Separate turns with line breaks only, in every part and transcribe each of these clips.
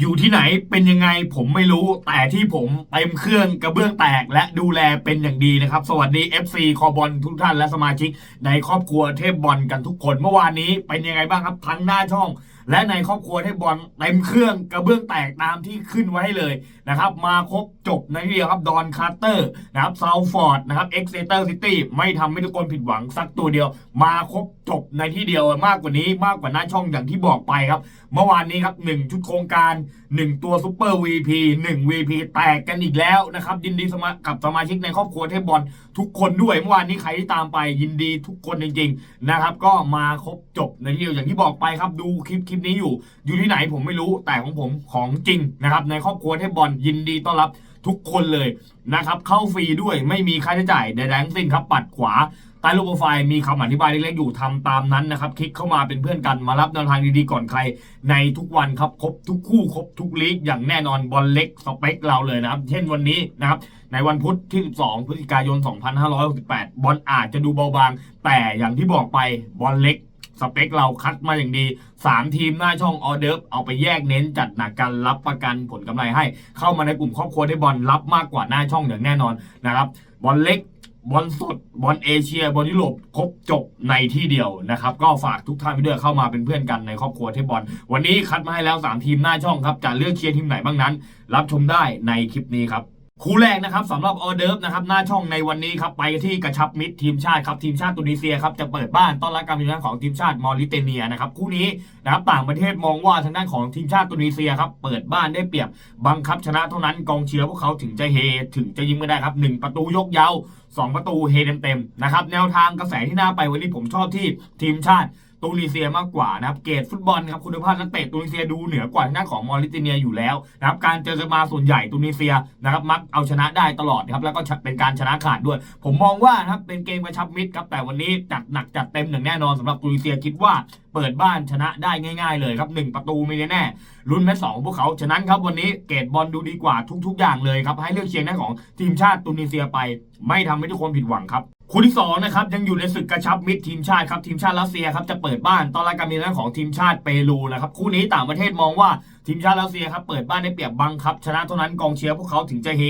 อยู่ที่ไหนเป็นยังไงผมไม่รู้แต่ที่ผมเต็มเครื่องกระเบื้องแตกและดูแลเป็นอย่างดีนะครับ สวัสดี FC คอบอลทุกท่านและสมาชิก ในครอบครัวเทพบอลกันทุกคน เมื่อวานนี้เป็นยังไงบ้างครับทั้งหน้าช่อง และในครอบครัวเทพบอลเต็มเครื่องกระเบื้องแตกตามที่ขึ้นไว้ให้เลยนะครับมาครบจบในที่เดียวครับดอนคาร์เตอร์นะครับซาวฟอร์ดนะครับเอ็กเซเตอร์ซิตี้ไม่ทำให้ทุกคนผิดหวังสักตัวเดียว มาครบจบในที่เดียวมากกว่านี้มากกว่าหน้าช่องอย่างที่บอกไปครับ เมื่อวานนี้ครับ1ชุดโครงการ 1 ตัวซูเปอร์ VP 1 VP แตกกันอีกแล้วนะครับยินดีสมกับสมาชิกในครอบครัวเทพบอล ทุกคนด้วยเมื่อวานนี้ใครที่ตามไปยินดีทุกคนจริงๆนะครับ ก็มาครบจบในที่เดียวอย่างที่บอกไปครับดูคลิปคลิปนี้อยู่ อยู่ที่ไหนผมไม่รู้แต่ของผมของจริงนะครับ ในครอบครัวเทพบอลยินดีต้อนรับทุกคนเลยนะครับ เข้าฟรีด้วยไม่มีค่าใช้จ่ายใดๆทั้งสิ้นครับปัดขวา ใต้รูปโปรไฟล์มีคำอธิบายเล็กๆอยู่ทำตามนั้นนะครับ คลิกเข้ามาเป็นเพื่อนกันมารับแนวทางดีๆก่อนใคร ในทุกวันครับครบทุกคู่ครบทุกลีกอย่างแน่นอนบอลเล็กสเปคเราเลยนะครับ เช่นวันนี้นะครับในวันพุธที่ 12 พฤศจิกายน 2568 บอลอาจจะดูเบาบาง แต่อย่างที่บอกไปบอลเล็กสเปคเราคัดมาอย่างดี 3 ทีมหน้าช่องออเดิร์ฟเอาไปแยกเน้นจัดหนักกันรับประกันผลกำไรให้ เข้ามาในกลุ่มครอบครัวได้บอลรับมากกว่าหน้าช่องอย่างแน่นอนนะครับบอลเล็ก บอลสดบอลเอเชียบอลยุโรปครบจบในที่เดียวนะครับ ก็ฝากทุกท่านไปด้วยเข้ามาเป็นเพื่อนกันในครอบครัวเทบอล วันนี้คัดมาให้แล้ว 3 ทีมหน้าช่องครับ จะเลือกเชียร์ทีมไหนบ้างนั้น รับชมได้ในคลิปนี้ครับ คู่แรกนะครับสำหรับออเดิร์ฟนะครับหน้าช่องในวันนี้ครับไปที่กระชับมิตรทีมชาติครับทีมชาติตุนิเซียครับจะเปิดบ้านต้อนรับการมาเยือนของทีมชาติมอริเตเนียนะครับคู่นี้นะครับต่างประเทศมองว่าทางด้านของทีมชาติตุนิเซียครับเปิดบ้านได้เปรียบบังคับชนะเท่านั้นกองเชียร์พวกเขาถึงจะเฮถึงจะยิงไม่ได้ครับหนึ่งประตูยกเยาสองประตูเฮเต็มๆนะครับแนวทางกระแสที่น่าไปวันนี้ผมชอบที่ทีมชาติ ตุนิเซียมากกว่านะครับเกรดฟุตบอลครับคุณภาพนักเตะตุนิเซียดูเหนือกว่าทางด้านของมอริเตเนียอยู่แล้วนะครับการเจอกันมาส่วนใหญ่ตุนิเซียนะครับมักเอาชนะได้ตลอดนะครับแล้วก็เป็นการชนะขาดด้วย ผมมองว่านะครับเป็นเกมกระชับมิตรครับแต่วันนี้จัดหนักจัดเต็มอย่างแน่นอนสำหรับตุนิเซียคิดว่าเปิดบ้านชนะได้ง่าย ๆ เลยครับหนึ่งประตูไม่แน่ๆลุ้นแมตช์สองพวกเขาฉะนั้นครับวันนี้เกรดบอลดูดีกว่าทุก ๆ อย่างเลยครับให้เลือกเชียร์หน้าของทีมชาติตุนิเซียไป ไม่ทำให้ทุกคนผิดหวังครับ คู่ที่2นะครับยังอยู่ในศึกกระชับมิตรทีมชาติครับทีมชาติรัสเซียครับจะเปิดบ้านต้อนรับการมีเรื่องของทีมชาติเปรูนะครับคู่นี้ต่างประเทศมองว่าทีมชาติรัสเซียครับเปิดบ้านได้เปรียบบังคับชนะเท่านั้นกองเชียร์พวกเขาถึงจะเฮ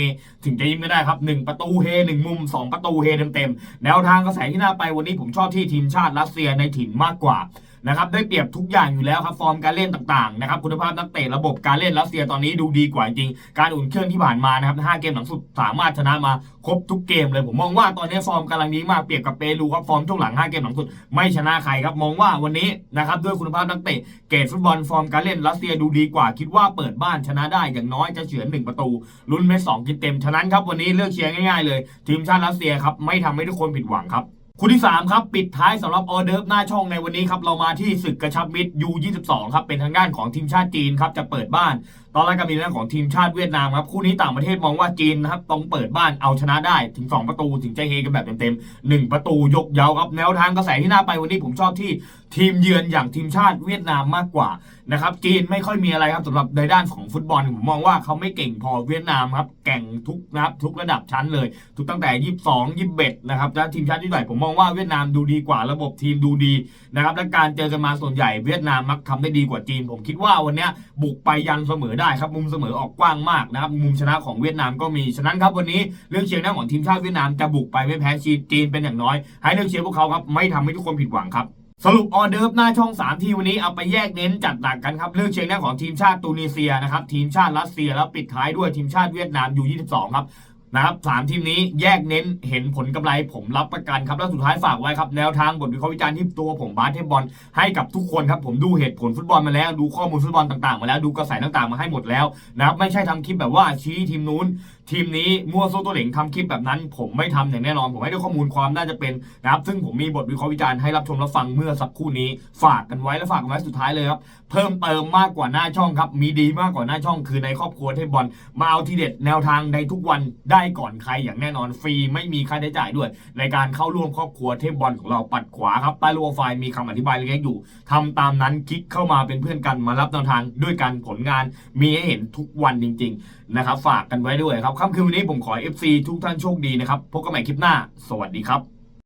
ถึงจะยิงไม่ได้ครับหนึ่งประตูเฮหนึ่งมุมสองประตูเฮเต็มๆแนวทางกระแสที่น่าไปวันนี้ผมชอบที่ทีมชาติรัสเซียในถิ่นมากกว่า นะครับได้เปรียบทุกอย่างอยู่แล้วครับฟอร์มการเล่นต่างๆนะครับคุณภาพนักเตะระบบการเล่นรัสเซียตอนนี้ดูดีกว่าจริง การอุ่นเครื่องที่ผ่านมานะครับห้าเกมหลังสุดสามารถชนะมาครบทุกเกมเลยผมมองว่าตอนนี้ฟอร์มกำลังดีมากเปรียบกับเปรูครับฟอร์มช่วงหลังห้าเกมหลังสุดไม่ชนะใครครับมองว่าวันนี้นะครับด้วยคุณภาพนักเตะเกรดฟุตบอลฟอร์มการเล่นรัสเซียดูดีกว่า คิดว่าเปิดบ้านชนะได้อย่างน้อยจะเฉือนหนึ่งประตูลุ้นเมตสองกินเต็มฉะนั้นครับวันนี้เลือกเชียร์ง่ายๆเลย ทีมชาติรัสเซียครับไม่ทำให้ทุกคนผิดหวังครับ คู่ที่ 3 ครับ ปิดท้ายสำหรับออเดิร์ฟหน้าช่องในวันนี้ครับ เรามาที่ศึกกระชับมิตร U22 ครับ เป็นทางด้านของทีมชาติจีนครับ จะเปิดบ้านตอนแรกก็มีเรื่องของทีมชาติเวียดนามครับคู่นี้ต่างประเทศมองว่าจีนนะครับต้องเปิดบ้านเอาชนะได้ถึง 2 ประตูถึงจะเฮกันแบบเต็มๆ1ประตูยกเย้าครับแนวทางกระแสที่น่าไปวันนี้ผมชอบที่ทีมเยือนอย่างทีมชาติเวียดนามมากกว่านะครับจีนไม่ค่อยมีอะไรครับสำหรับในด้านของฟุตบอลผมมองว่าเขาไม่เก่งพอเวียดนามครับแก่งทุกนะครับทุกระดับชั้นเลย ทุกตั้งแต่ 22 21นะครับแล้วทีมชาติที่ไหนผมมองว่าเวียดนามดูดีกว่าระบบทีมดูดีนะครับและการเจอกันมาส่วนใหญ่เวียดนามมักทำได้ดีกว่าจีน ผมคิดว่าวันนี้บุกไปยันเสมอได้ครับมุมเสมอออกกว้างมากนะครับมุมชนะของเวียดนามก็มีฉะนั้นครับวันนี้เรื่องเชียร์หน้าของทีมชาติเวียดนามจะบุกไปไม่แพ้จีนเป็นอย่างน้อย ให้เรื่องเชียร์พวกเขาครับไม่ทำให้ทุกคนผิดหวังครับสรุปออเดิร์ฟหน้าช่อง 3 ที่วันนี้เอาไปแยกเน้นจัดหนักกันครับเลือกเชียงหน้าของทีมชาติตูนิเซียนะครับทีมชาติรัสเซียแล้วปิดท้ายด้วยทีมชาติเวียดนามอยู่ 22 ครับ นะครับสามทีมนี้แยกเน้นเห็นผลกำไรผมรับประกันครับ แล้วสุดท้ายฝากไว้ครับ แนวทางบทวิเคราะห์วิจารณ์ที่ตัวผมบาสเทพบอลให้กับทุกคนครับ ผมดูเหตุผลฟุตบอลมาแล้วดูข้อมูลฟุตบอลต่างๆ มาแล้วดูกระแสต่างๆ มาให้หมดแล้วนะครับไม่ใช่ทำคลิปแบบว่าชี้ทีมนู้น ทีมนี้มั่วโซ่ตัวเหล่งทำคลิปแบบนั้น ผมไม่ทำอย่างแน่นอน ผมให้ด้วยข้อมูลความน่าจะเป็นนะครับ ซึ่งผมมีบทวิเคราะห์วิจารณ์ให้รับชมรับฟังเมื่อสักครู่นี้ ฝากกันไว้และฝากกันไว้สุดท้ายเลยครับ เพิ่มเติมมากกว่าหน้าช่องครับ มีดีมากกว่าหน้าช่องคือในครอบครัวเทพบอลมาเอาทีเด็ดแนวทางในทุกวันได้ก่อนใครอย่างแน่นอนฟรีไม่มีค่าใช้จ่ายด้วย ในการเข้าร่วมครอบครัวเทพบอลของเราปัดขวาครับใต้รูปโปรไฟล์มีคำอธิบายเล็กๆอยู่ทำตามนั้นคลิกเข้ามาเป็นเพื่อนกันมารับแนวทางด้วยกันผลงาน มีให้เห็นทุกวันจริง ๆ นะครับ ฝากกันไว้ด้วยครับค่ำคืนวันนี้ผมขอ FC ทุกท่านโชคดีนะครับ พบกันใหม่คลิปหน้า สวัสดีครับ